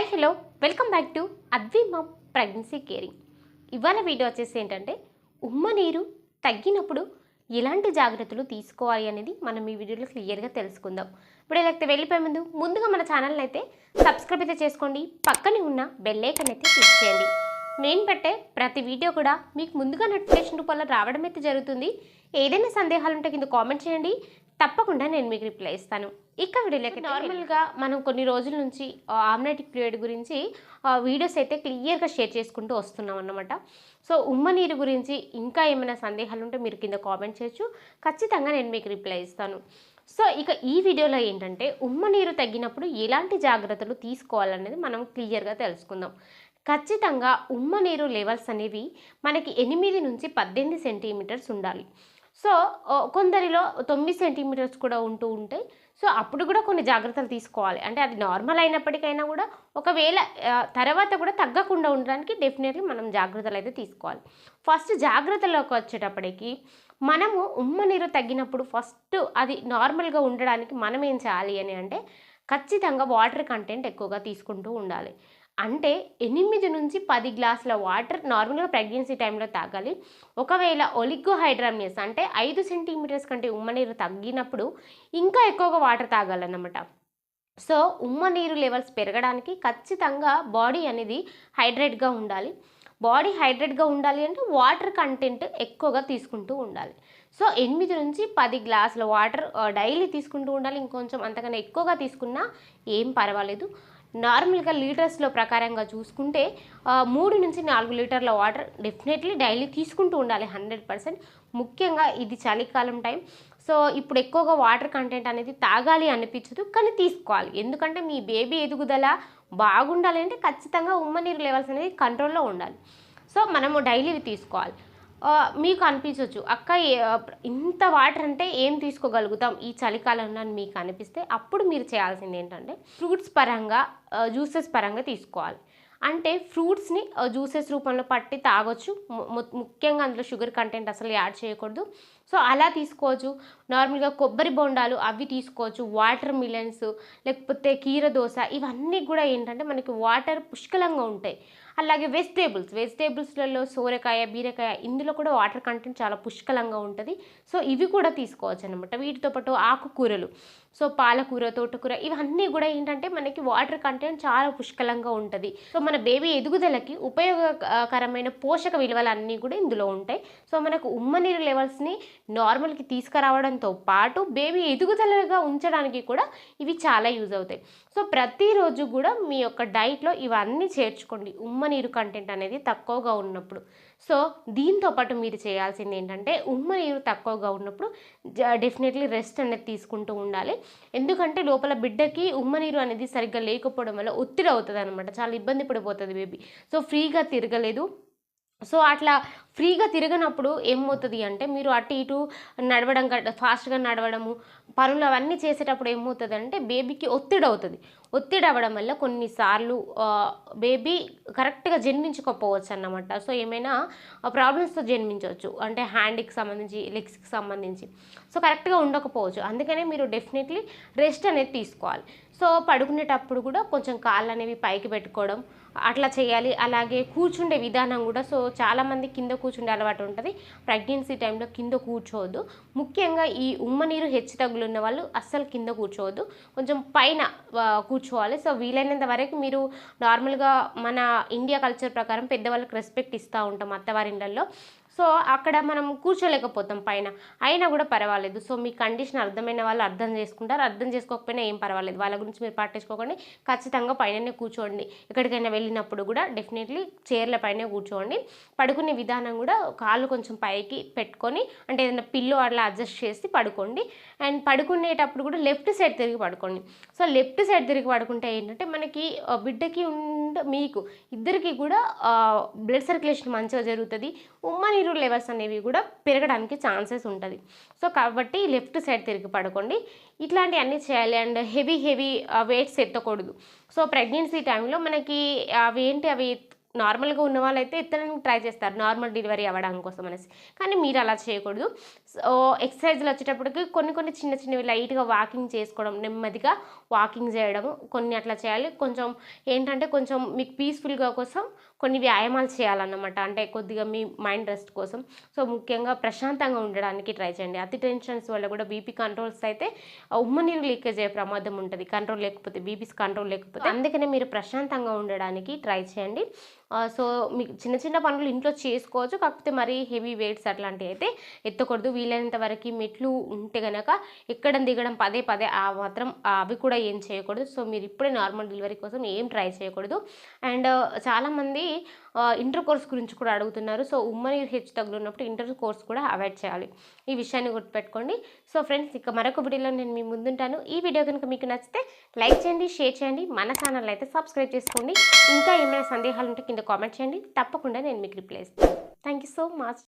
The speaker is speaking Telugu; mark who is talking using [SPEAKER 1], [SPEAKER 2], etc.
[SPEAKER 1] Hi hello. Welcome back to Advi mom pregnancy caring. ఇవాళ వీడియో వచ్చేసి ఏంటంటే ఉమ్మ నీరు తగ్గినప్పుడు ఎలాంటి జాగ్రత్తలు తీసుకోవాలి అనేది మనం ఈ వీడియోలో క్లియర్గా తెలుసుకుందాం. ఇప్పుడు ఇలా వెళ్ళిపోయే ముందు ముందుగా మన ఛానల్ని అయితే సబ్స్క్రైబ్ అయితే చేసుకోండి. పక్కనే ఉన్న బెల్ అయితే క్లిక్ చేయండి. నేను పెట్టే ప్రతి వీడియో కూడా మీకు ముందుగా నోటిఫికేషన్ రూపంలో రావడం అయితే జరుగుతుంది. ఏదైనా సందేహాలు ఉంటే కింద కామెంట్ చేయండి. తప్పకుండా నేను మీకు రిప్లై ఇస్తాను. ఇక వీడియోలోకి నార్మల్గా మనం కొన్ని రోజుల నుంచి ఆమ్నెటిక్ పీరియడ్ గురించి వీడియోస్ అయితే క్లియర్గా షేర్ చేసుకుంటూ వస్తున్నాం అన్నమాట. సో ఉమ్మ నీరు గురించి ఇంకా ఏమైనా సందేహాలు ఉంటే మీరు కింద కామెంట్ చేయొచ్చు. ఖచ్చితంగా నేను మీకు రిప్లై ఇస్తాను. సో ఇక ఈ వీడియోలో ఏంటంటే ఉమ్మ నీరు తగ్గినప్పుడు ఎలాంటి జాగ్రత్తలు తీసుకోవాలనేది మనం క్లియర్గా తెలుసుకుందాం. ఖచ్చితంగా ఉమ్మ నీరు లెవెల్స్ అనేవి మనకి ఎనిమిది నుంచి పద్దెనిమిది సెంటీమీటర్స్ ఉండాలి. సో కొందరిలో తొమ్మిది సెంటీమీటర్స్ కూడా ఉంటూ ఉంటాయి. సో అప్పుడు కూడా కొన్ని జాగ్రత్తలు తీసుకోవాలి. అంటే అది నార్మల్ అయినప్పటికైనా కూడా ఒకవేళ తర్వాత కూడా తగ్గకుండా ఉండడానికి డెఫినెట్లీ మనం జాగ్రత్తలు అయితే తీసుకోవాలి. ఫస్ట్ జాగ్రత్తలోకి వచ్చేటప్పటికి మనము ఉమ్మ నీరు తగ్గినప్పుడు ఫస్ట్ అది నార్మల్గా ఉండడానికి మనం ఏం చేయాలి అని అంటే ఖచ్చితంగా వాటర్ కంటెంట్ ఎక్కువగా తీసుకుంటూ ఉండాలి. అంటే ఎనిమిది నుంచి పది గ్లాసుల వాటర్ నార్మల్గా ప్రెగ్నెన్సీ టైంలో తాగాలి. ఒకవేళ ఒలిగోహైడ్రామియస్ అంటే ఐదు సెంటీమీటర్స్ కంటే ఉమ్మ నీరు తగ్గినప్పుడు ఇంకా ఎక్కువగా వాటర్ తాగాలన్నమాట. సో ఉమ్మ నీరు లెవెల్స్ పెరగడానికి ఖచ్చితంగా బాడీ అనేది హైడ్రేట్గా ఉండాలి. బాడీ హైడ్రేట్గా ఉండాలి అంటే వాటర్ కంటెంట్ ఎక్కువగా తీసుకుంటూ ఉండాలి. సో ఎనిమిది నుంచి పది గ్లాసుల వాటర్ డైలీ తీసుకుంటూ ఉండాలి. ఇంకొంచెం అంతకన్నా ఎక్కువగా తీసుకున్నా ఏం పర్వాలేదు. నార్మల్గా లీటర్స్లో ప్రకారంగా చూసుకుంటే మూడు నుంచి నాలుగు లీటర్ల వాటర్ డెఫినెట్లీ డైలీ తీసుకుంటూ ఉండాలి హండ్రెడ్ పర్సెంట్. ముఖ్యంగా ఇది చలికాలం టైం. సో ఇప్పుడు ఎక్కువగా వాటర్ కంటెంట్ అనేది తాగాలి అనిపించదు కానీ తీసుకోవాలి. ఎందుకంటే మీ బేబీ ఎదుగుదల బాగుండాలి అంటే ఖచ్చితంగా ఉమ్మ నీరు లెవెల్స్ అనేది కంట్రోల్లో ఉండాలి. సో మనము డైలీ తీసుకోవాలి. మీకు అనిపించవచ్చు అక్క ఇంత వాటర్ అంటే ఏం తీసుకోగలుగుతాం ఈ చలికాలంలో అని మీకు అనిపిస్తే అప్పుడు మీరు చేయాల్సింది ఏంటంటే ఫ్రూట్స్ పరంగా జ్యూసెస్ పరంగా తీసుకోవాలి. అంటే ఫ్రూట్స్ని జ్యూసెస్ రూపంలో పట్టి తాగొచ్చు. ముఖ్యంగా అందులో షుగర్ కంటెంట్ అసలు యాడ్ చేయకూడదు. సో అలా తీసుకోవచ్చు. నార్మల్గా కొబ్బరి బొండాలు అవి తీసుకోవచ్చు. వాటర్ మిలన్స్ లేకపోతే కీర దోశ ఇవన్నీ కూడా ఏంటంటే మనకి వాటర్ పుష్కలంగా ఉంటాయి. అలాగే వెజిటేబుల్స్ వెజిటేబుల్స్లలో సోరకాయ బీరకాయ ఇందులో కూడా వాటర్ కంటెంట్ చాలా పుష్కలంగా ఉంటుంది. సో ఇవి కూడా తీసుకోవచ్చు అనమాట వీటితో పాటు ఆకుకూరలు. సో పాలకూర తోటకూర ఇవన్నీ కూడా ఏంటంటే మనకి వాటర్ కంటెంట్ చాలా పుష్కలంగా ఉంటుంది. సో మన బేబీ ఎదుగుదలకి ఉపయోగకరమైన పోషక విలువలు అన్నీ కూడా ఇందులో ఉంటాయి. సో మనకు ఉమ్మ నీరు లెవెల్స్ని నార్మల్కి తీసుకురావడంతో పాటు బేబీ ఎదుగుదలగా ఉంచడానికి కూడా ఇవి చాలా యూజ్ అవుతాయి. సో ప్రతిరోజు కూడా మీ యొక్క డైట్లో ఇవన్నీ చేర్చుకోండి. ఉమ్మ నీరు కంటెంట్ అనేది తక్కువగా ఉన్నప్పుడు. సో దీంతో పాటు మీరు చేయాల్సింది ఏంటంటే ఉమ్మ నీరు తక్కువగా ఉన్నప్పుడు డెఫినెట్లీ రెస్ట్ అనేది తీసుకుంటూ ఉండాలి. ఎందుకంటే లోపల బిడ్డకి ఉమ్మ నీరు అనేది సరిగ్గా లేకపోవడం వల్ల ఒత్తిడి అవుతుంది అనమాట చాలా ఇబ్బంది పడిపోతుంది బేబీ. సో ఫ్రీగా తిరగలేదు. సో అట్లా ఫ్రీగా తిరగనప్పుడు ఏమవుతుంది అంటే మీరు అటు ఇటు నడవడం ఫాస్ట్గా నడవడము పనులు అవన్నీ చేసేటప్పుడు ఏమవుతుంది అంటే బేబీకి ఒత్తిడి అవుతుంది. ఒత్తిడి అవ్వడం వల్ల కొన్నిసార్లు బేబీ కరెక్ట్గా జన్మించకపోవచ్చు అన్నమాట సో ఏమైనా ప్రాబ్లమ్స్తో జన్మించవచ్చు. అంటే హ్యాండ్కి సంబంధించి లెగ్స్కి సంబంధించి. సో కరెక్ట్గా ఉండకపోవచ్చు. అందుకనే మీరు డెఫినెట్లీ రెస్ట్ అనేది తీసుకోవాలి. సో పడుకునేటప్పుడు కూడా కొంచెం కాళ్ళు అనేవి పైకి పెట్టుకోవడం అట్లా చేయాలి. అలాగే కూర్చుండే విధానం కూడా సో చాలామంది కింద కూర్చుండే అలవాటు ఉంటుంది. ప్రెగ్నెన్సీ టైంలో కింద కూర్చోవద్దు. ముఖ్యంగా ఈ ఉమ్మనీరు హెచ్చు తగులు ఉన్న వాళ్ళు అస్సలు కింద కూర్చోవద్దు. కొంచెం పైన కూర్చోవాలి. సో వీలైనంత వరకు మీరు నార్మల్గా మన ఇండియా కల్చర్ ప్రకారం పెద్దవాళ్ళకి రెస్పెక్ట్ ఇస్తూ ఉంటాం అత్తవారిండల్లో సో అక్కడ మనం కూర్చోలేకపోతాం పైన. అయినా కూడా పర్వాలేదు. సో మీ కండిషన్ అర్థమైన వాళ్ళు అర్థం చేసుకుంటారు. అర్థం చేసుకోకపోయినా ఏం పర్వాలేదు. వాళ్ళ గురించి మీరు పట్టించుకోకండి ఖచ్చితంగా పైననే కూర్చోండి. ఎక్కడికైనా వెళ్ళినప్పుడు కూడా డెఫినెట్లీ చైర్ల పైన కూర్చోండి. పడుకునే విధానం కూడా కాళ్ళు కొంచెం పైకి పెట్టుకొని అంటే ఏదైనా పిల్లో అట్లా అడ్జస్ట్ చేసి పడుకోండి. అండ్ పడుకునేటప్పుడు కూడా లెఫ్ట్ సైడ్ తిరిగి పడుకోండి. సో లెఫ్ట్ సైడ్ తిరిగి పడుకుంటే ఏంటంటే మనకి బిడ్డకి ఉండ మీకు ఇద్దరికి కూడా బ్లడ్ సర్క్యులేషన్ మంచిగా జరుగుతుంది. ఉమ్మ నీరు లెవెల్స్ అనేవి కూడా పెరగడానికి ఛాన్సెస్ ఉంటుంది. సో కాబట్టి లెఫ్ట్ సైడ్ తిరిగి పడుకోండి. ఇట్లాంటివి అన్ని చేయాలి. అండ్ హెవీ హెవీ వెయిట్స్ ఎత్తకూడదు. సో ప్రెగ్నెన్సీ టైంలో మనకి అవి ఏంటి? అవి నార్మల్గా ఉన్న వాళ్ళైతే ఎత్తడానికి ట్రై చేస్తారు. నార్మల్ డెలివరీ అవ్వడం కోసం అనేసి. కానీ మీరు అలా చేయకూడదు. సో ఎక్సర్సైజ్లు వచ్చేటప్పటికి కొన్ని కొన్ని చిన్న చిన్నవి లైట్గా వాకింగ్ చేసుకోవడం నెమ్మదిగా వాకింగ్ చేయడం కొన్ని అట్లా చేయాలి. కొంచెం ఏంటంటే కొంచెం మీకు పీస్ఫుల్గా కోసం కొన్ని వ్యాయామాలు చేయాలన్నమాట. అంటే కొద్దిగా మీ మైండ్ రెస్ట్ కోసం. సో ముఖ్యంగా ప్రశాంతంగా ఉండడానికి ట్రై చేయండి. అతి టెన్షన్స్ వల్ల కూడా బీపీ కంట్రోల్స్ అయితే ఉమ్మ నీరు లీకేజ్ అయ్యే ప్రమాదం ఉంటుంది. కంట్రోల్ లేకపోతే బీపీస్ కంట్రోల్ లేకపోతే. అందుకనే మీరు ప్రశాంతంగా ఉండడానికి ట్రై చేయండి. సో మీకు చిన్న చిన్న పనులు ఇంట్లో చేసుకోవచ్చు. కాకపోతే మరీ హెవీ వెయిట్స్ అట్లాంటివి అయితే ఎత్తకూడదు. వీలైనంత వరకు మెట్లు ఉంటే కనుక ఎక్కడం దిగడం పదే పదే ఆ మాత్రం అవి కూడా ఏం చేయకూడదు. సో మీరు ఇప్పుడే నార్మల్ డెలివరీ కోసం ఏం ట్రై చేయకూడదు. అండ్ చాలామంది ఇంటర్ కోర్స్ గురించి కూడా అడుగుతున్నారు. సో ఉమ్మని హెచ్చు తగులు ఉన్నప్పుడు ఇంటర్ కోర్స్ కూడా అవాయిడ్ చేయాలి. ఈ విషయాన్ని గుర్తుపెట్టుకోండి. సో ఫ్రెండ్స్ ఇక మరొక వీడియోలో నేను మీ ముందుంటాను. ఈ వీడియో కనుక మీకు నచ్చితే లైక్ చేయండి షేర్ చేయండి. మన ఛానల్ అయితే సబ్స్క్రైబ్ చేసుకోండి. ఇంకా ఏమైనా సందేహాలు ఉంటే కింద కామెంట్ చేయండి. తప్పకుండా నేను మీకు రిప్లై ఇస్తాను. Thank you so much.